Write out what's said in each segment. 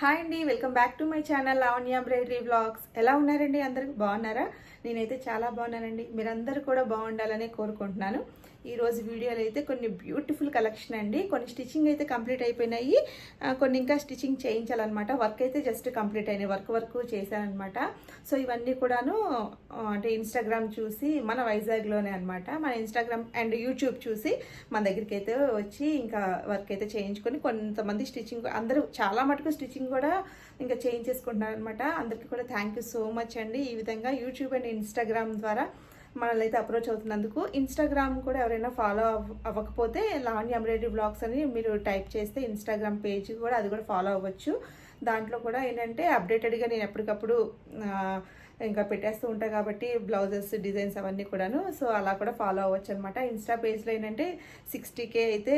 Hi అండి welcome back to my channel Lavanya embroidery blogs ఎలా ఉన్నారండి అందరికి బాగున్నారా? నేనైతే చాలా బాగున్నానండి. మీరందరూ కూడా బాగుండాలని కోరుకుంటున్నాను. ఈరోజు వీడియోలో అయితే కొన్ని బ్యూటిఫుల్ కలెక్షన్ అండి. కొన్ని స్టిచ్చింగ్ అయితే కంప్లీట్ అయిపోయినాయి. కొన్ని ఇంకా స్టిచ్చింగ్ చేయించాలన్నమాట. వర్క్ అయితే జస్ట్ కంప్లీట్ అయినాయి. వర్క్ వర్క్ చేశానమాట సో ఇవన్నీ కూడాను అంటే ఇన్స్టాగ్రామ్ చూసి మన వైజాగ్లోనే అనమాట మన ఇన్స్టాగ్రామ్ అండ్ యూట్యూబ్ చూసి మన దగ్గరికి అయితే వచ్చి ఇంకా వర్క్ అయితే చేయించుకొని కొంతమంది స్టిచ్చింగ్ అందరూ చాలా మటుకు స్టిచ్చింగ్ కూడా ఇంకా చేయించేసుకుంటున్నారు అనమాట అందరికీ కూడా థ్యాంక్ యూ సో మచ్ అండి. ఈ విధంగా యూట్యూబ్ అండ్ ఇన్స్టాగ్రామ్ ద్వారా మనల్ని అయితే అప్రోచ్ అవుతున్నందుకు. ఇన్స్టాగ్రామ్ కూడా ఎవరైనా ఫాలో అవ్వకపోతే లావణ్య ఎంబ్రాయిడరీ బ్లాగ్స్ అని మీరు టైప్ చేస్తే ఇన్స్టాగ్రామ్ పేజ్ కూడా అది కూడా ఫాలో అవ్వచ్చు. దాంట్లో కూడా ఏంటంటే అప్డేటెడ్గా నేను ఎప్పటికప్పుడు ఇంకా పెట్టేస్తూ ఉంటాను కాబట్టి బ్లౌజెస్ డిజైన్స్ అవన్నీ కూడాను. సో అలా కూడా ఫాలో అవ్వచ్చు అనమాట ఇన్స్టా పేజ్లో ఏంటంటే సిక్స్టీ కే అయితే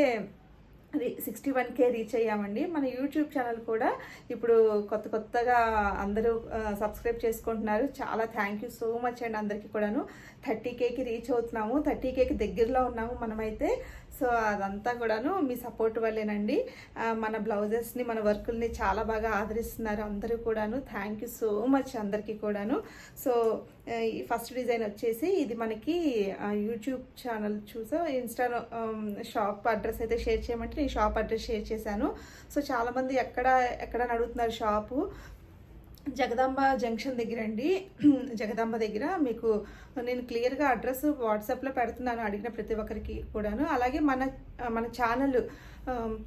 సిక్స్టీ వన్ కే రీచ్ అయ్యామండి. మన యూట్యూబ్ ఛానల్ కూడా ఇప్పుడు కొత్త కొత్తగా అందరూ సబ్స్క్రైబ్ చేసుకుంటున్నారు. చాలా థ్యాంక్ యూ సో మచ్ అండి అందరికీ కూడాను. థర్టీ కేకి రీచ్ అవుతున్నాము. థర్టీ కేకి దగ్గరలో ఉన్నాము మనమైతే. సో అదంతా కూడాను మీ సపోర్ట్ వల్లేనండి. మన బ్లౌజెస్ని మన వర్కుల్ని చాలా బాగా ఆదరిస్తున్నారు అందరూ కూడాను. థ్యాంక్ యూ సో మచ్ అందరికీ కూడాను. సో ఈ ఫస్ట్ డిజైన్ వచ్చేసి ఇది మనకి యూట్యూబ్ ఛానల్ చూసా ఇన్స్టా షాప్ అడ్రస్ అయితే షేర్ చేయమంటే నేను షాప్ అడ్రస్ షేర్ చేశాను. సో చాలామంది ఎక్కడ ఎక్కడ అడుగుతున్నారు షాపు. జగదాంబ జంక్షన్ దగ్గర అండి జగదాంబ దగ్గర మీకు నేను క్లియర్గా అడ్రస్ వాట్సాప్లో పెడుతున్నాను అడిగిన ప్రతి ఒక్కరికి కూడాను. అలాగే మన మన ఛానల్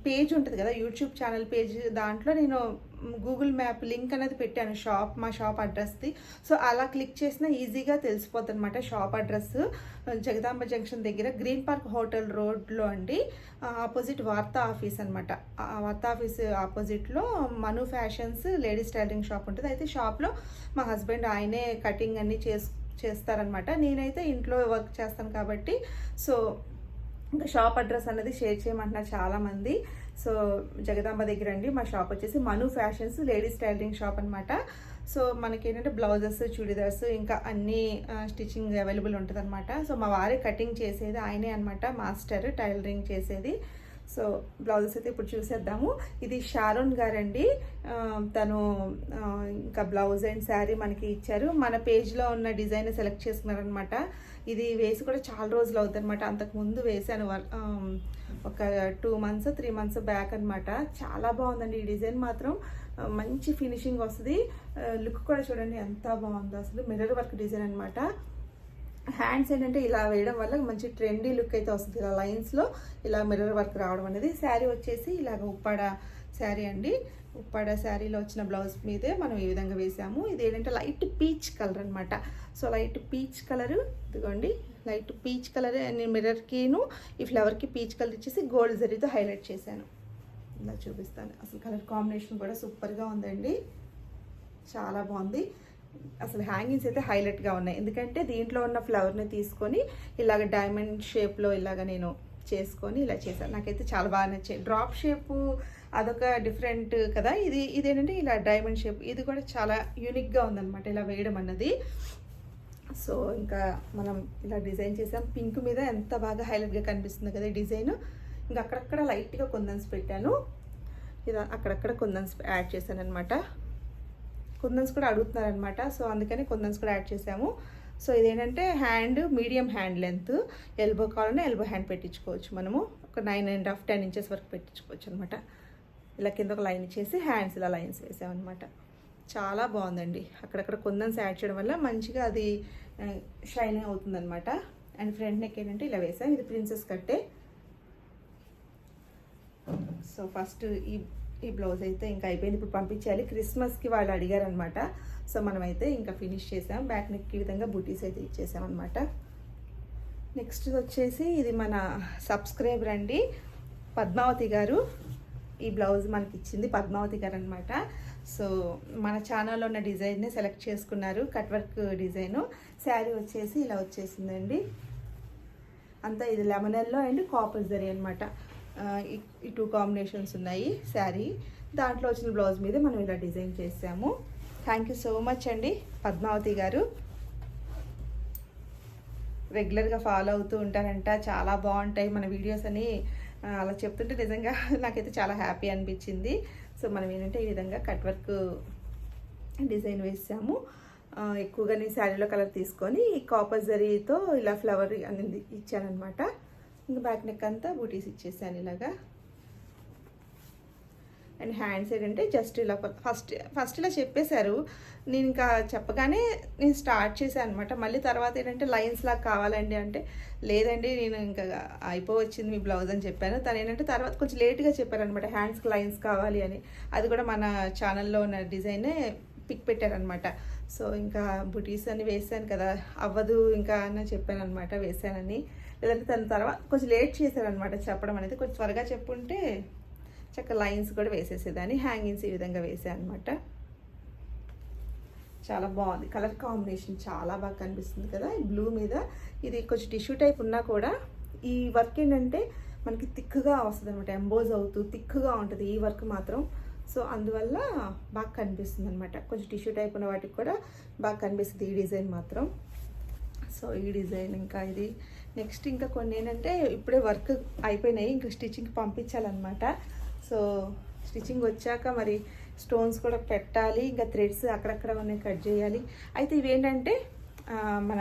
పేజ్ ఉంటుంది కదా యూట్యూబ్ ఛానల్ పేజ్ దాంట్లో నేను గూగుల్ మ్యాప్ లింక్ అనేది పెట్టాను షాప్ మా షాప్ అడ్రస్ది సో అలా క్లిక్ చేసినా ఈజీగా తెలిసిపోతుంది అనమాట షాప్ అడ్రస్ జగదాంబ జంక్షన్ దగ్గర గ్రీన్ పార్క్ హోటల్ రోడ్లో అండి ఆపోజిట్ వార్తా ఆఫీస్ అనమాట వార్తా ఆఫీస్ ఆపోజిట్లో Manu fashions ladies tailoring shop ఉంటుంది. అయితే షాప్లో మా హస్బెండ్ ఆయనే కటింగ్ అన్నీ చేస్ చేస్తారనమాట నేనైతే ఇంట్లో వర్క్ చేస్తాను కాబట్టి సో ఇంకా షాప్ అడ్రస్ అనేది షేర్ చేయమంటున్నారు చాలామంది. సో జగదాంబ దగ్గర అండి మా షాప్ వచ్చేసి Manu fashions ladies tailoring shop అనమాట సో మనకి ఏంటంటే బ్లౌజెస్ చుడిదార్స్ ఇంకా అన్ని స్టిచ్చింగ్ అవైలబుల్ ఉంటుంది అనమాట సో మా వారే కటింగ్ చేసేది ఆయనే అనమాట మాస్టర్ టైలరింగ్ చేసేది. సో బ్లౌజెస్ అయితే ఇప్పుడు చూసేద్దాము. ఇది షారోన్ గారండి. తను ఇంకా బ్లౌజ్ అండ్ శారీ మనకి ఇచ్చారు. మన పేజ్లో ఉన్న డిజైన్ సెలెక్ట్ చేసుకున్నారనమాట ఇది వేసి కూడా చాలా రోజులు అవుతుంది అంతకుముందు వేసాను ఒక two months three months back అనమాట చాలా బాగుందండి ఈ డిజైన్ మాత్రం. మంచి ఫినిషింగ్ వస్తుంది. లుక్ కూడా చూడండి ఎంత బాగుందో అసలు. మిర్రర్ వర్క్ డిజైన్ అనమాట హ్యాండ్స్ ఏంటంటే ఇలా వేయడం వల్ల మంచి ట్రెండీ లుక్ అయితే వస్తుంది. ఇలా లైన్స్లో ఇలా మిర్రర్ వర్క్ రావడం అనేది. శారీ వచ్చేసి ఇలాగ ఉప్పాడ శారీ అండి. ఉప్పాడ శారీలో వచ్చిన బ్లౌజ్ మీదే మనం ఈ విధంగా వేసాము. ఇది ఏంటంటే లైట్ పీచ్ కలర్ అనమాట సో లైట్ పీచ్ కలర్. ఇదిగోండి. లైట్ పీచ్ కలర్ నేను మిర్రర్కిను ఈ ఫ్లవర్కి పీచ్ కలర్ ఇచ్చేసి గోల్డ్ జరీతో హైలైట్ చేశాను. ఇలా చూపిస్తాను. అసలు కలర్ కాంబినేషన్ కూడా సూపర్గా ఉందండి. చాలా బాగుంది. అసలు హ్యాంగింగ్స్ అయితే హైలైట్గా ఉన్నాయి. ఎందుకంటే దీంట్లో ఉన్న ఫ్లవర్ని తీసుకొని ఇలాగ డైమండ్ షేప్లో ఇలాగ నేను చేసుకొని ఇలా చేశాను. నాకైతే చాలా బాగా నచ్చాయి. డ్రాప్ షేపు అదొక డిఫరెంట్ కదా. ఇది ఇదేంటంటే ఇలా డైమండ్ షేప్ ఇది కూడా చాలా యూనిక్గా ఉందన్నమాట ఇలా వేయడం అన్నది. సో ఇంకా మనం ఇలా డిజైన్ చేసాం. పింక్ మీద ఎంత బాగా హైలైట్గా కనిపిస్తుంది కదా ఈ డిజైన్ ఇంకా అక్కడక్కడ లైట్గా కొందన్స్ పెట్టాను. ఇలా అక్కడక్కడ కొందన్స్ యాడ్ చేశాను అనమాట కుందన్స్ కూడా అడుగుతున్నారనమాట సో అందుకని కొందన్స్ కూడా యాడ్ చేసాము. సో ఇదేంటంటే hand medium hand length elbow కావాలన్నా ఎల్బో హ్యాండ్ పెట్టించుకోవచ్చు మనము. ఒక nine and half ten inches వరకు పెట్టించుకోవచ్చు అనమాట ఇలా కింద ఒక లైన్ చేసి హ్యాండ్స్ ఇలా లైన్స్ వేసామన్నమాట. చాలా బాగుందండి. అక్కడక్కడ కుందన్స్ యాడ్ చేయడం వల్ల మంచిగా అది షైనింగ్ అవుతుందన్నమాట. అండ్ ఫ్రంట్ నెక్ ఏంటంటే ఇలా వేసాం. ఇది ప్రిన్సెస్ కట్టే. సో ఫస్ట్ ఈ ఈ బ్లౌజ్ అయితే ఇంకా అయిపోయింది. ఇప్పుడు పంపించాలి క్రిస్మస్కి వాళ్ళు అడిగారనమాట సో మనమైతే ఇంకా ఫినిష్ చేసాం. బ్యాక్ నెక్ ఈ విధంగా బుటీస్ అయితే ఇచ్చేసామన్నమాట. నెక్స్ట్ వచ్చేసి ఇది మన సబ్స్క్రైబర్ అండి. పద్మావతి గారు. ఈ బ్లౌజ్ మనకి ఇచ్చింది పద్మావతి గారు అనమాట సో మన ఛానల్లో ఉన్న డిజైన్ని సెలెక్ట్ చేసుకున్నారు కట్ వర్క్ డిజైను. శారీ వచ్చేసి ఇలా వచ్చేసిందండి. అంతా ఇది లెమనెల్లో అండ్ కాపర్ జరీ అనమాట ఈ టూ కాంబినేషన్స్ ఉన్నాయి శారీ. దాంట్లో వచ్చిన బ్లౌజ్ మీద మనం ఇలా డిజైన్ చేసాము. థ్యాంక్ యూ సో మచ్ అండి పద్మావతి గారు. రెగ్యులర్గా ఫాలో అవుతూ ఉంటారంట. చాలా బాగుంటాయి మన వీడియోస్ అని. అలా చెప్తుంటే నిజంగా నాకైతే చాలా హ్యాపీ అనిపించింది. సో మనం ఏంటంటే ఈ విధంగా కట్ వర్క్ డిజైన్ వేసాము. ఎక్కువగా నేను శారీలో కలర్ తీసుకొని ఈ కాపర్ జరీతో ఇలా ఫ్లవర్ అనేది ఇచ్చానమాట ఇంకా బ్యాక్ నెక్ అంతా బూటీస్ ఇచ్చేసాను ఇలాగా. అండ్ హ్యాండ్స్ ఏంటంటే జస్ట్ ఇలా ఫస్ట్ ఫస్ట్ ఇలా చెప్పేశారు. నేను ఇంకా చెప్పగానే నేను స్టార్ట్ చేశాను అనమాట మళ్ళీ తర్వాత ఏంటంటే లైన్స్ లాగా కావాలండి అంటే లేదండి నేను ఇంకా అయిపోవచ్చింది మీ బ్లౌజ్ అని చెప్పాను. తను ఏంటంటే తర్వాత కొంచెం లేట్గా చెప్పారనమాట హ్యాండ్స్కి లైన్స్ కావాలి అని. అది కూడా మన ఛానల్లో ఉన్న డిజైనే పిక్ పెట్టారనమాట సో ఇంకా బుటీస్ అని వేసాను కదా అవ్వదు ఇంకా అని చెప్పాను అనమాట వేసానని. లేదంటే తన తర్వాత కొంచెం లేట్ చేశారనమాట చెప్పడం అనేది. కొంచెం త్వరగా చెప్పుంటే చక్కగా లైన్స్ కూడా వేసేసేదాన్ని హ్యాంగింగ్స్ ఈ విధంగా వేసాను అనమాట చాలా బాగుంది. కలర్ కాంబినేషన్ చాలా బాగా కనిపిస్తుంది కదా ఈ బ్లూ మీద. ఇది కొంచెం టిష్యూ టైప్ ఉన్నా కూడా ఈ వర్క్ ఏంటంటే మనకి థిక్గా వస్తుంది అనమాట ఎంబోజ్ అవుతూ థిక్గా ఉంటుంది ఈ వర్క్ మాత్రం. సో అందువల్ల బాగా కనిపిస్తుంది అనమాట కొంచెం టిష్యూ టైప్ ఉన్న వాటికి కూడా బాగా కనిపిస్తుంది ఈ డిజైన్ మాత్రం. సో ఈ డిజైన్ ఇంకా ఇది. నెక్స్ట్ ఇంకా కొన్ని ఏంటంటే ఇప్పుడే వర్క్ అయిపోయినాయి ఇంకా స్టిచ్చింగ్ పంపించాలన్నమాట. సో స్టిచ్చింగ్ వచ్చాక మరి స్టోన్స్ కూడా పెట్టాలి ఇంకా థ్రెడ్స్ అక్కడక్కడ ఉన్నాయి కట్ చేయాలి. అయితే ఇవేంటంటే మన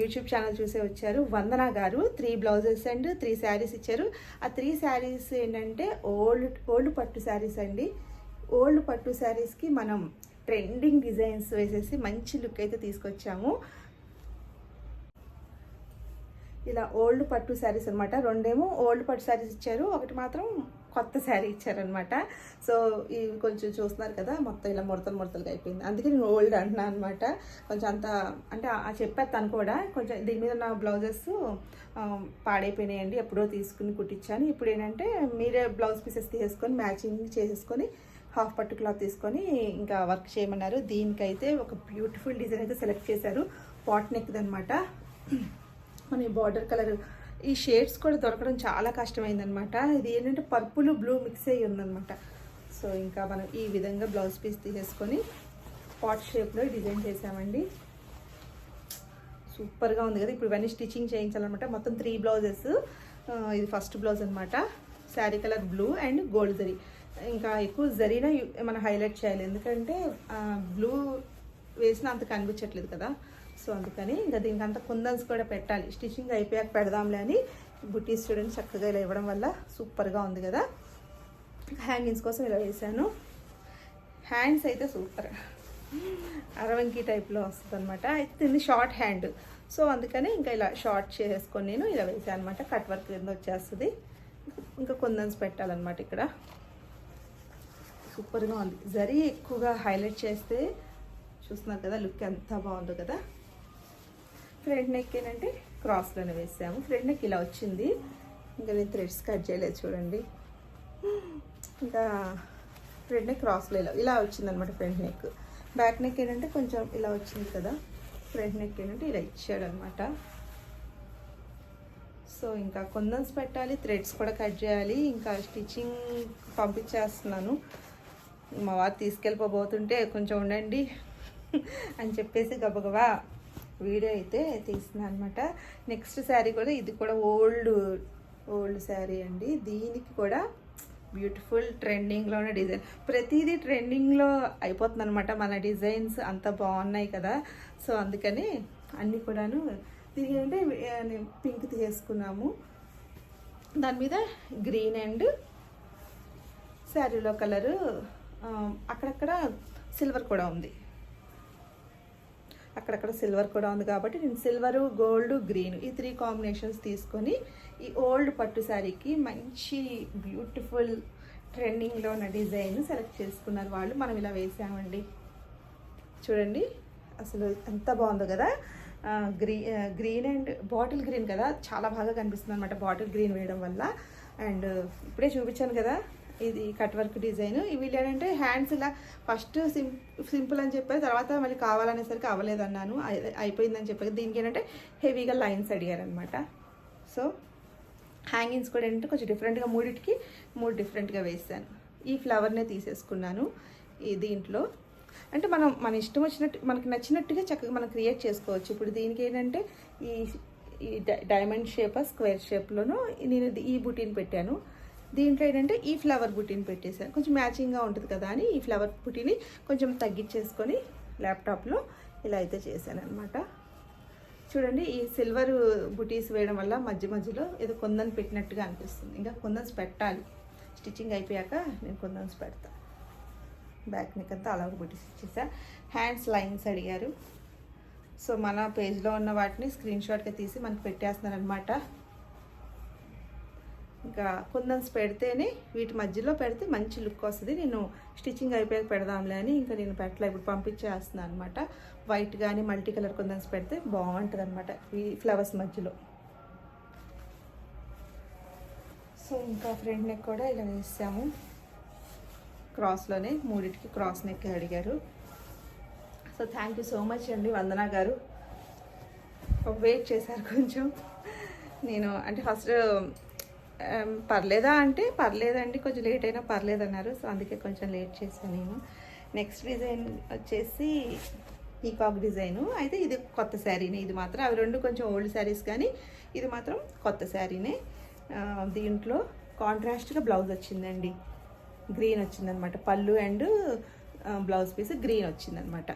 యూట్యూబ్ ఛానల్ చూసే వచ్చారు. Vandana garu three blouses and three saris ఇచ్చారు. ఆ త్రీ శారీస్ ఏంటంటే ఓల్డ్ ఓల్డ్ పట్టు శారీస్ అండి. ఓల్డ్ పట్టు శారీస్కి మనం ట్రెండింగ్ డిజైన్స్ వేసేసి మంచి లుక్ అయితే తీసుకొచ్చాము. ఇలా ఓల్డ్ పట్టు శారీస్ అనమాట రెండేమో ఓల్డ్ పట్టు శారీస్ ఇచ్చారు. ఒకటి మాత్రం కొత్త శారీ ఇచ్చారనమాట సో ఇవి కొంచెం చూస్తున్నారు కదా మొత్తం ఇలా ముడతలు ముడతలుగా అయిపోయింది. అందుకే నేను ఓల్డ్ అంటున్నాను అనమాట కొంచెం అంత అంటే ఆ చెప్పారు తను కూడా కొంచెం దీని మీద నా బ్లౌజెస్ పాడైపోయినాయండి. ఎప్పుడో తీసుకుని కుట్టించాను. ఇప్పుడు ఏంటంటే మీరే బ్లౌజ్ పీసెస్ తీసుకొని మ్యాచింగ్ చేసేసుకొని హాఫ్ పట్టు క్లాత్ తీసుకొని ఇంకా వర్క్ చేయమన్నారు. దీనికైతే ఒక బ్యూటిఫుల్ డిజైన్ అయితే సెలెక్ట్ చేశారు. పాట్ నెక్ది అనమాట మన బార్డర్ కలర్ ఈ షేడ్స్ కూడా దొరకడం చాలా కష్టమైందనమాట ఇది ఏంటంటే పర్పుల్ బ్లూ మిక్స్ అయ్యి ఉందన్నమాట. సో ఇంకా మనం ఈ విధంగా బ్లౌజ్ పీస్ తీసేసుకొని పాట్ షేప్లో డిజైన్ చేసామండి. సూపర్గా ఉంది కదా. ఇప్పుడు ఇవన్నీ స్టిచ్చింగ్ చేయించాలన్నమాట. మొత్తం త్రీ బ్లౌజెస్. ఇది ఫస్ట్ బ్లౌజ్ అనమాట sari colour blue and gold zari. ఇంకా ఎక్కువ జరీనా మనం హైలైట్ చేయాలి. ఎందుకంటే బ్లూ వేసిన అంత కనిపించట్లేదు కదా. సో అందుకని ఇంకా దీనికంతా కుందన్స్ కూడా పెట్టాలి. స్టిచ్చింగ్ అయిపోయాక పెడదాంలే అని బుటీస్ చూడండి చక్కగా ఇలా ఇవ్వడం వల్ల సూపర్గా ఉంది కదా. హ్యాంగింగ్స్ కోసం ఇలా వేసాను హ్యాండ్స్ అయితే సూపర్. అరవంకి టైప్లో వస్తుంది అనమాట అయితే ఇది షార్ట్ హ్యాండ్. సో అందుకని ఇంకా ఇలా షార్ట్ చేసుకొని నేను ఇలా వేసాను అనమాట కట్ వర్క్ కింద వచ్చేస్తుంది. ఇంకా కొందన్స్ పెట్టాలన్నమాట ఇక్కడ. సూపర్గా ఉంది. జరీ ఎక్కువగా హైలైట్ చేస్తే చూస్తున్నారు కదా లుక్ ఎంత బాగుందో కదా. ఫ్రంట్ నెక్ ఏంటంటే క్రాస్లోనే వేసాము. ఫ్రంట్ నెక్ ఇలా వచ్చింది. ఇంకా నేను థ్రెడ్స్ కట్ చేయలేదు చూడండి. ఇంకా ఫ్రంట్ నెక్ క్రాస్లో ఇలా ఇలా వచ్చింది అనమాట ఫ్రంట్ నెక్. బ్యాక్ నెక్ ఏంటంటే కొంచెం ఇలా వచ్చింది కదా. ఫ్రంట్ నెక్ ఏంటంటే ఇలా ఇచ్చాడు అనమాట సో ఇంకా కొందన్స్ పెట్టాలి థ్రెడ్స్ కూడా కట్ చేయాలి. ఇంకా స్టిచ్చింగ్ పంపించేస్తున్నాను. మా వారు తీసుకెళ్ళిపోబోతుంటే కొంచెం ఉండండి అని చెప్పేసి గబగబా వీడియో అయితే తీసిన అనమాట నెక్స్ట్ శారీ కూడా ఇది కూడా ఓల్డ్ ఓల్డ్ శారీ అండి. దీనికి కూడా బ్యూటిఫుల్ ట్రెండింగ్లో ఉన్న డిజైన్ ప్రతిదీ ట్రెండింగ్లో అయిపోతుంది అనమాట మన డిజైన్స్ అంత బాగున్నాయి కదా. సో అందుకని అన్నీ కూడాను దీనికి అంటే పింక్ తీసుకున్నాము. దాని మీద గ్రీన్ అండ్ శారీలో కలరు అక్కడక్కడ సిల్వర్ కూడా ఉంది. అక్కడక్కడ సిల్వర్ కూడా ఉంది కాబట్టి నేను సిల్వరు గోల్డ్ గ్రీన్ ఈ త్రీ కాంబినేషన్స్ తీసుకొని ఈ ఓల్డ్ పట్టు శారీకి మంచి బ్యూటిఫుల్ ట్రెండింగ్లో ఉన్న డిజైన్ సెలెక్ట్ చేసుకున్నారు వాళ్ళు. మనం ఇలా వేసామండి. చూడండి అసలు ఎంత బాగుందో కదా. గ్రీ గ్రీన్ అండ్ బాటిల్ గ్రీన్ కదా. చాలా బాగా కనిపిస్తుంది అనమాట బాటిల్ గ్రీన్ వేయడం వల్ల. అండ్ ఇప్పుడే చూపించాను కదా ఇది కట్ వర్క్ డిజైన్. ఇవి ఏంటంటే హ్యాండ్స్ ఇలా ఫస్ట్ సిం సింపుల్ అని చెప్పారు తర్వాత మళ్ళీ కావాలనేసరికి అవ్వలేదన్నాను. అయిపోయిందని చెప్పారు. దీనికి ఏంటంటే హెవీగా లైన్స్ అడిగారనమాట సో హ్యాంగింగ్స్ కూడా ఏంటంటే కొంచెం డిఫరెంట్గా మూడింటికి మూడు డిఫరెంట్గా వేసాను ఈ ఫ్లవర్నే తీసేసుకున్నాను ఈ దీంట్లో. అంటే మనం మన ఇష్టం వచ్చినట్టు మనకి నచ్చినట్టుగా చక్కగా మనం క్రియేట్ చేసుకోవచ్చు. ఇప్పుడు దీనికి ఏంటంటే ఈ ఈ డై- డైమండ్ షేప్ స్క్వేర్ షేప్లోనూ నేను ఈ బుటీని పెట్టాను. దీంట్లో ఏంటంటే ఈ ఫ్లవర్ బుటీని పెట్టేశాను. కొంచెం మ్యాచింగ్గా ఉంటుంది కదా అని ఈ ఫ్లవర్ బుటీని కొంచెం తగ్గించేసుకొని ల్యాప్టాప్లో ఇలా అయితే చేశాను అనమాట చూడండి ఈ సిల్వర్ బుటీస్ వేయడం వల్ల మధ్య మధ్యలో ఏదో కొందని పెట్టినట్టుగా అనిపిస్తుంది. ఇంకా కొందన్స్ పెట్టాలి. స్టిచ్చింగ్ అయిపోయాక నేను కొందన్స్ పెడతా. బ్యాక్ నెక్ అంతా అలా బుటీస్ ఇచ్చేసా. హ్యాండ్స్ లైన్స్ అడిగారు. సో మన పేజ్లో ఉన్న వాటిని స్క్రీన్ షాట్గా తీసి మనకు పెట్టేస్తున్నారనమాట ఇంకా కుందన్స్ పెడితేనే వీటి మధ్యలో పెడితే మంచి లుక్ వస్తుంది. నేను స్టిచ్చింగ్ అయిపోయాక పెడదాంలే అని ఇంకా నేను పెట్టలే. ఇప్పుడు పంపించేస్తున్నాను అనమాట వైట్ కానీ మల్టీ కలర్ కుందన్స్ పెడితే బాగుంటుంది అనమాట ఈ ఫ్లవర్స్ మధ్యలో. సో ఇంకా ఫ్రంట్ నెక్ కూడా ఇలా వేసాము. క్రాస్లోనే మూడింటికి క్రాస్ నెక్ అడిగారు. So thank you so much అండి వందన గారు. వెయిట్ చేశారు కొంచెం. నేను అంటే ఫస్ట్ పర్లేదా అంటే పర్లేదండి కొంచెం లేట్ అయినా పర్లేదు అన్నారు సో అందుకే కొంచెం లేట్ చేశాను నేను. నెక్స్ట్ డిజైన్ వచ్చేసి పీకాక్ డిజైను అయితే ఇది కొత్త శారీనే ఇది మాత్రం అవి రెండు కొంచెం ఓల్డ్ శారీస్ కానీ ఇది మాత్రం కొత్త శారీనే. దీంట్లో కాంట్రాస్ట్గా బ్లౌజ్ వచ్చిందండి. గ్రీన్ వచ్చిందనమాట. పళ్ళు అండ్ బ్లౌజ్ పీస్ గ్రీన్ వచ్చిందనమాట.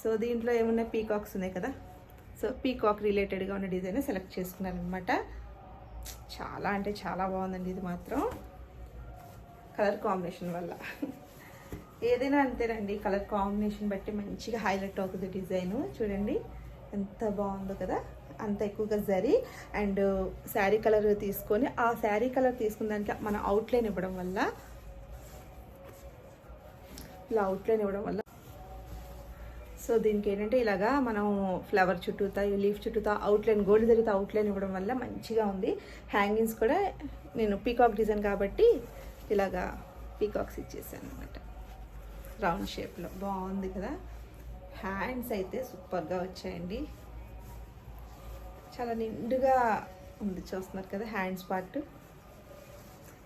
సో దీంట్లో ఏమున్నాయి? పీకాక్స్ ఉన్నాయి కదా. సో పీకాక్ రిలేటెడ్గా ఉన్న డిజైన్ సెలెక్ట్ చేసుకున్నాను అనమాట చాలా అంటే చాలా బాగుందండి ఇది మాత్రం. కలర్ కాంబినేషన్ వల్ల. ఏదైనా అంతేనండి కలర్ కాంబినేషన్ బట్టి మంచిగా హైలైట్ అవుతుంది డిజైన్. చూడండి ఎంత బాగుందో కదా. అంత ఎక్కువగా జరీ. అండ్ శారీ కలర్ తీసుకొని ఆ శారీ కలర్ తీసుకున్న దానికి మన అవుట్లైన్ ఇవ్వడం వల్ల ఇలా అవుట్లైన్ ఇవ్వడం వల్ల సో దీనికి ఏంటంటే ఇలాగా మనం ఫ్లవర్ చుట్టూతా ఈ లీఫ్ చుట్టూతా అవుట్లైన్ గోల్డ్ జరిగితే అవుట్లైన్ ఇవ్వడం వల్ల మంచిగా ఉంది. హ్యాంగింగ్స్ కూడా నేను పీకాక్ డిజైన్ కాబట్టి ఇలాగా పీకాక్స్ ఇచ్చేసాను అనమాట రౌండ్ షేప్లో. బాగుంది కదా? హ్యాండ్స్ అయితే సూపర్గా వచ్చాయండి. చాలా నిండుగా ఉంది చూస్తున్నారు కదా హ్యాండ్స్ పార్ట్.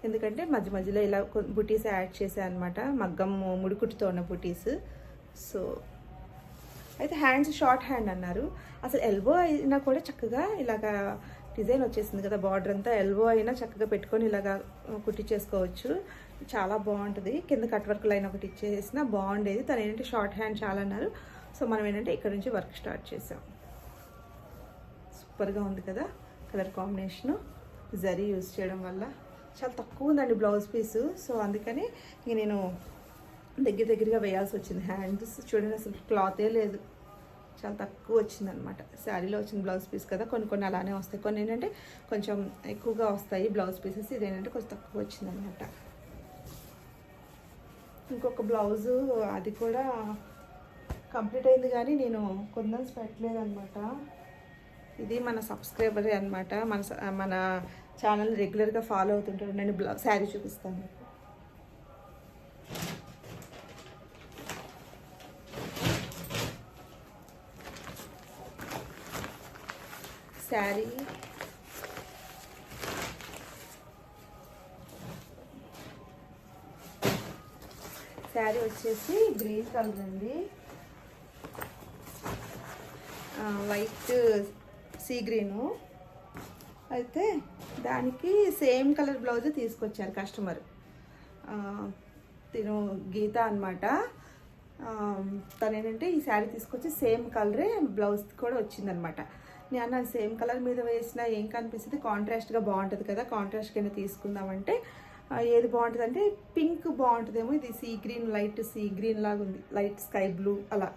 ఎందుకంటే మధ్య మధ్యలో ఇలా బుటీస్ యాడ్ చేశాను అనమాట మగ్గం ముడికుట్టుతో ఉన్న బుటీస్. సో అయితే హ్యాండ్స్ షార్ట్ హ్యాండ్ అన్నారు. అసలు ఎల్బో అయినా కూడా చక్కగా ఇలాగా డిజైన్ వచ్చేసింది కదా బార్డర్ అంతా. ఎల్బో అయినా చక్కగా పెట్టుకొని ఇలాగా కుట్టించేసుకోవచ్చు చాలా బాగుంటుంది. కింద కట్ వర్క్ లైన్ ఒకటి ఇచ్చేసిన బాగుండేది. తను ఏంటంటే షార్ట్ హ్యాండ్ చాలా అన్నారు. సో మనం ఏంటంటే ఇక్కడ నుంచి వర్క్ స్టార్ట్ చేసాం. సూపర్గా ఉంది కదా కలర్ కాంబినేషను జరీ యూజ్ చేయడం వల్ల. చాలా తక్కువ ఉందండి బ్లౌజ్ పీసు సో అందుకని ఇంక నేను దగ్గర దగ్గరగా వేయాల్సి వచ్చింది. హ్యాండ్స్ చూడండి అసలు క్లాతే లేదు. చాలా తక్కువ వచ్చిందనమాట. శారీలో వచ్చిన బ్లౌజ్ పీస్ కదా కొన్ని కొన్ని అలానే వస్తాయి. కొన్ని ఏంటంటే కొంచెం ఎక్కువగా వస్తాయి బ్లౌజ్ పీసెస్. ఇదేంటంటే కొంచెం తక్కువ వచ్చింది అనమాట ఇంకొక బ్లౌజు అది కూడా కంప్లీట్ అయింది కానీ నేను కొందరల్స్ పెట్టలేదు అనమాట ఇది మన సబ్స్క్రైబరే అనమాట. మన స- మన ఛానల్ రెగ్యులర్గా ఫాలో అవుతుంటారు. నేను బ్లౌజ్ శారీ చూపిస్తాను మీకు శారీ శారీ వచ్చేసి గ్రీన్ కలర్ అండి. వైట్ సీ గ్రీను అయితే దానికి సేమ్ కలర్ బ్లౌజ్ తీసుకొచ్చారు కస్టమర్ తిను గీత అనమాట తను ఏంటంటే ఈ శారీ తీసుకొచ్చి సేమ్ కలరే బ్లౌజ్ కూడా వచ్చిందనమాట నేను అది సేమ్ కలర్ మీద వేసినా ఏం కనిపిస్తుంది? కాంట్రాస్ట్గా బాగుంటుంది కదా కాంట్రాస్ట్ కింద తీసుకుందామంటే ఏది బాగుంటుంది అంటే పింక్ బాగుంటుందేమో ఇది sea green light sea green లాగా ఉంది. లైట్ స్కై బ్లూ అలా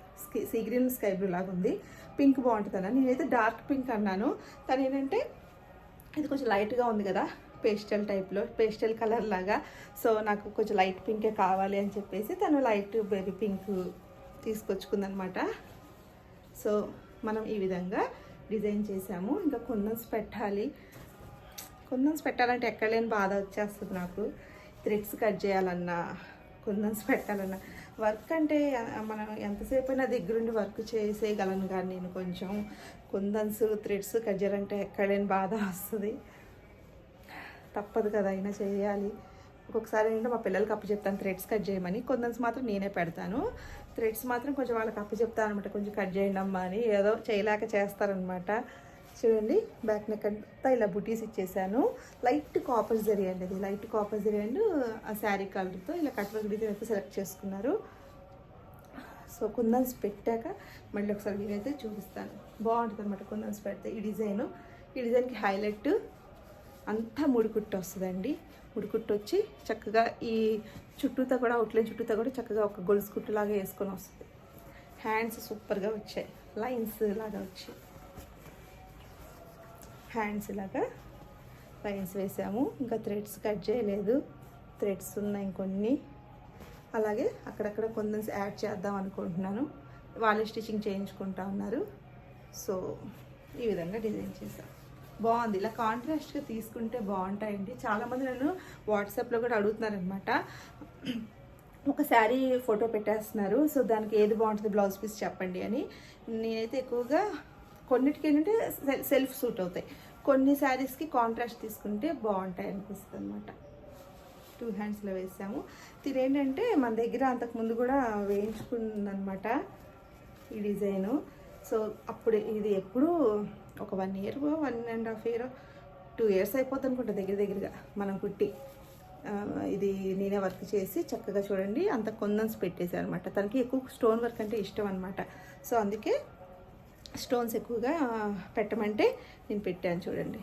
సీ గ్రీన్ స్కై బ్లూ లాగా ఉంది. పింక్ బాగుంటుంది అన్న నేనైతే డార్క్ పింక్ అన్నాను. తను ఏంటంటే ఇది కొంచెం లైట్గా ఉంది కదా పేస్టల్ టైప్లో పేస్టల్ కలర్ లాగా. సో నాకు కొంచెం లైట్ పింకే కావాలి అని చెప్పేసి తను లైట్ బేబీ పింక్ తీసుకొచ్చుకుందనమాట సో మనం ఈ విధంగా డిజైన్ చేసాము ఇంకా కుందన్స్ పెట్టాలి. కుందన్స్ పెట్టాలంటే ఎక్కడ లేని బాధ వచ్చేస్తుంది నాకు. థ్రెడ్స్ కట్ చేయాలన్నా కుందన్స్ పెట్టాలన్నా. వర్క్ అంటే మనం ఎంతసేపు అయినా దగ్గరుండి వర్క్ చేసేయగలను కానీ నేను కొంచెం. కుందన్స్ థ్రెడ్స్ కట్ చేయాలంటే ఎక్కడ లేని బాధ వస్తుంది. తప్పదు కదా అయినా చేయాలి. ఒక్కొక్కసారి ఏంటంటే మా పిల్లలకి అప్పు చెప్తాను థ్రెడ్స్ కట్ చేయమని. కొందరు మాత్రం నేనే పెడతాను. థ్రెడ్స్ మాత్రం కొంచెం వాళ్ళకి అప్పు చెప్తాను అనమాట కొంచెం కట్ చేయండి అమ్మా అని. ఏదో చేయలేక చేస్తారనమాట చూడండి బ్యాక్ నెక్ అంతా ఇలా బుటీస్ ఇచ్చేసాను. లైట్ కాపర్ జరీ అండి అది లైట్ కాపర్ జరీ అండ్ ఆ శారీ కలర్తో ఇలా కట్ వర్క్ డిజైన్ అయితే సెలెక్ట్ చేసుకున్నారు. సో కుందన్స్ పెట్టాక మళ్ళీ ఒకసారి నేనైతే చూపిస్తాను. బాగుంటుంది అనమాట కుందన్స్ పెడితే ఈ డిజైను. ఈ డిజైన్కి హైలైట్ అంతా ముడికుట్టు వస్తుందండి. ఉడుకుట్టు వచ్చి చక్కగా ఈ చుట్టూతో కూడా అవుట్లైన్ చుట్టూతో కూడా చక్కగా ఒక గొలుసు కుట్టులాగా వేసుకొని వస్తుంది. హ్యాండ్స్ సూపర్గా వచ్చాయి. లైన్స్ లాగా వచ్చాయి. హ్యాండ్స్ ఇలాగా లైన్స్ వేసాము. ఇంకా థ్రెడ్స్ కట్ చేయలేదు. థ్రెడ్స్ ఉన్నాయి ఇంకొన్ని అలాగే అక్కడక్కడ కొంత యాడ్ చేద్దాం అనుకుంటున్నాను. వాళ్ళే స్టిచ్చింగ్ చేయించుకుంటా ఉన్నారు. సో ఈ విధంగా డిజైన్ చేశాం. బాగుంది. ఇలా కాంట్రాస్ట్గా తీసుకుంటే బాగుంటాయండి. చాలామంది నన్ను వాట్సాప్లో కూడా అడుగుతున్నారనమాట ఒక శారీ ఫోటో పెట్టేస్తున్నారు. సో దానికి ఏది బాగుంటుంది బ్లౌజ్ పీస్ చెప్పండి అని. నేనైతే ఎక్కువగా కొన్నిటికి ఏంటంటే సెల్- సెల్ఫ్ సూట్ అవుతాయి. కొన్ని శారీస్కి కాంట్రాస్ట్ తీసుకుంటే బాగుంటాయి అనిపిస్తుంది అనమాట టూ హ్యాండ్స్లో వేసాము. తినేంటంటే మన దగ్గర అంతకుముందు కూడా వేయించుకుందనమాట ఈ డిజైను. సో అప్పుడు ఇది ఎప్పుడూ ఒక one year one and half year two years అయిపోతుంది అనుకుంటా దగ్గర దగ్గరగా మనం కుట్టి. ఇది నేనే వర్క్ చేసి చక్కగా చూడండి అంత కొందన్స్ పెట్టేసాను అనమాట తనకి ఎక్కువ స్టోన్ వర్క్ అంటే ఇష్టం అనమాట సో అందుకే స్టోన్స్ ఎక్కువగా పెట్టమంటే నేను పెట్టాను చూడండి.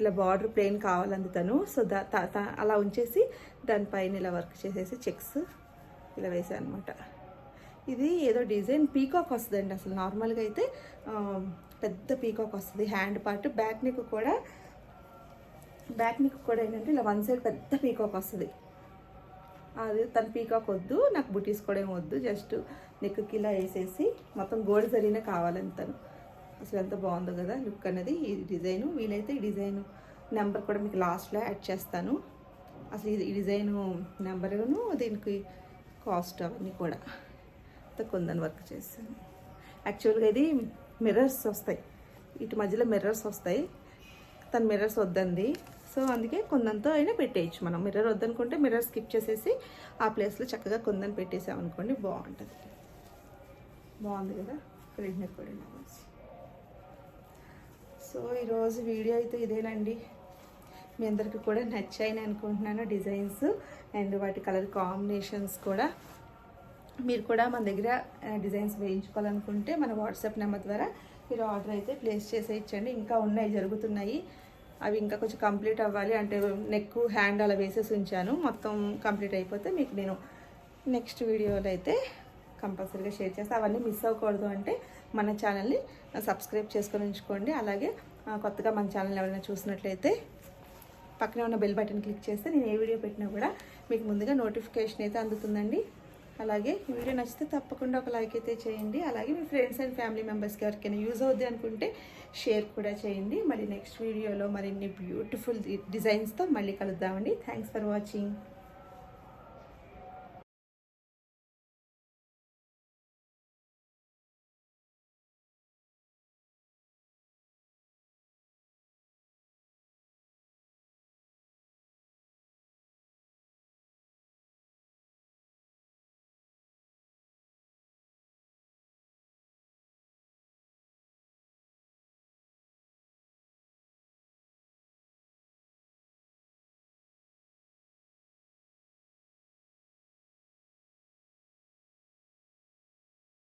ఇలా బార్డర్ ప్లెయిన్ కావాలంది తను. సో దా త- త- అలా ఉంచేసి దానిపైన ఇలా వర్క్ చేసేసి చెక్స్ ఇలా వేసాను అనమాట ఇది ఏదో డిజైన్ పీకాక్ వస్తుందండి అసలు. నార్మల్గా అయితే పెద్ద పీకాక్ వస్తుంది హ్యాండ్ పార్ట్ బ్యాక్ నెక్ కూడా బ్యాక్ నెక్ కూడా ఏంటంటే ఇలా వన్ సైడ్ పెద్ద పీకాక్ వస్తుంది. అది తన పీకాక్ వద్దు నాకు బుటీస్ కూడా ఏం వద్దు జస్ట్ నెక్కి ఇలా వేసేసి మొత్తం గోల్డ్ జరిగిన కావాలని తను. అసలు ఎంత బాగుందో కదా లుక్ అనేది ఈ డిజైను వీలైతే ఈ డిజైన్ నెంబర్ కూడా మీకు లాస్ట్లో యాడ్ చేస్తాను. అసలు ఇది ఈ డిజైను నెంబరును దీనికి కాస్ట్ అవన్నీ కూడా. కొందని వర్క్ చేస్తాను యాక్చువల్గా ఇది మిర్రర్స్ వస్తాయి. ఇటు మధ్యలో మిర్రర్స్ వస్తాయి. తన మిర్రర్స్ వద్దంది. సో అందుకే కొందంతో అయినా పెట్టేయచ్చు మనం. మిర్రర్ వద్దనుకుంటే మిర్రర్ స్కిప్ చేసేసి ఆ ప్లేస్లో చక్కగా కొందని పెట్టేసామనుకోండి బాగుంటుంది. బాగుంది కదా? ప్రింట్ కూడా సో ఈరోజు వీడియో అయితే ఇదేనండి. మీ అందరికీ కూడా నచ్చాయని అనుకుంటున్నాను డిజైన్స్ అండ్ వాటి కలర్ కాంబినేషన్స్ కూడా. మీరు కూడా మన దగ్గర డిజైన్స్ వేయించుకోవాలనుకుంటే మన వాట్సాప్ నెంబర్ ద్వారా మీరు ఆర్డర్ అయితే ప్లేస్ చేసేయచ్చండి. ఇంకా ఉన్నాయి జరుగుతున్నాయి. అవి ఇంకా కొంచెం కంప్లీట్ అవ్వాలి. అంటే నెక్ హ్యాండ్ అలా వేసేసి ఉంచాను. మొత్తం కంప్లీట్ అయిపోతే మీకు నేను నెక్స్ట్ వీడియోలో అయితే కంపల్సరీగా షేర్ చేస్తాను అవన్నీ మిస్ అవ్వకూడదు అంటే మన ఛానల్ని సబ్స్క్రైబ్ చేసుకొని ఉంచుకోండి. అలాగే కొత్తగా మన ఛానల్ ఎవరైనా చూసినట్లయితే పక్కనే ఉన్న బెల్ బటన్ క్లిక్ చేస్తే నేను ఏ వీడియో పెట్టినా కూడా మీకు ముందుగా నోటిఫికేషన్ అయితే అందుతుందండి. అలాగే ఈ వీడియో నచ్చితే తప్పకుండా ఒక లైక్ అయితే చేయండి. అలాగే మీ ఫ్రెండ్స్ అండ్ ఫ్యామిలీ మెంబర్స్కి ఎవరికైనా యూజ్ అవుద్ది అనుకుంటే షేర్ కూడా చేయండి. మరి నెక్స్ట్ వీడియోలో మరిన్ని బ్యూటిఫుల్ డిజైన్స్తో మళ్ళీ కలుద్దామండి. Thanks for watching.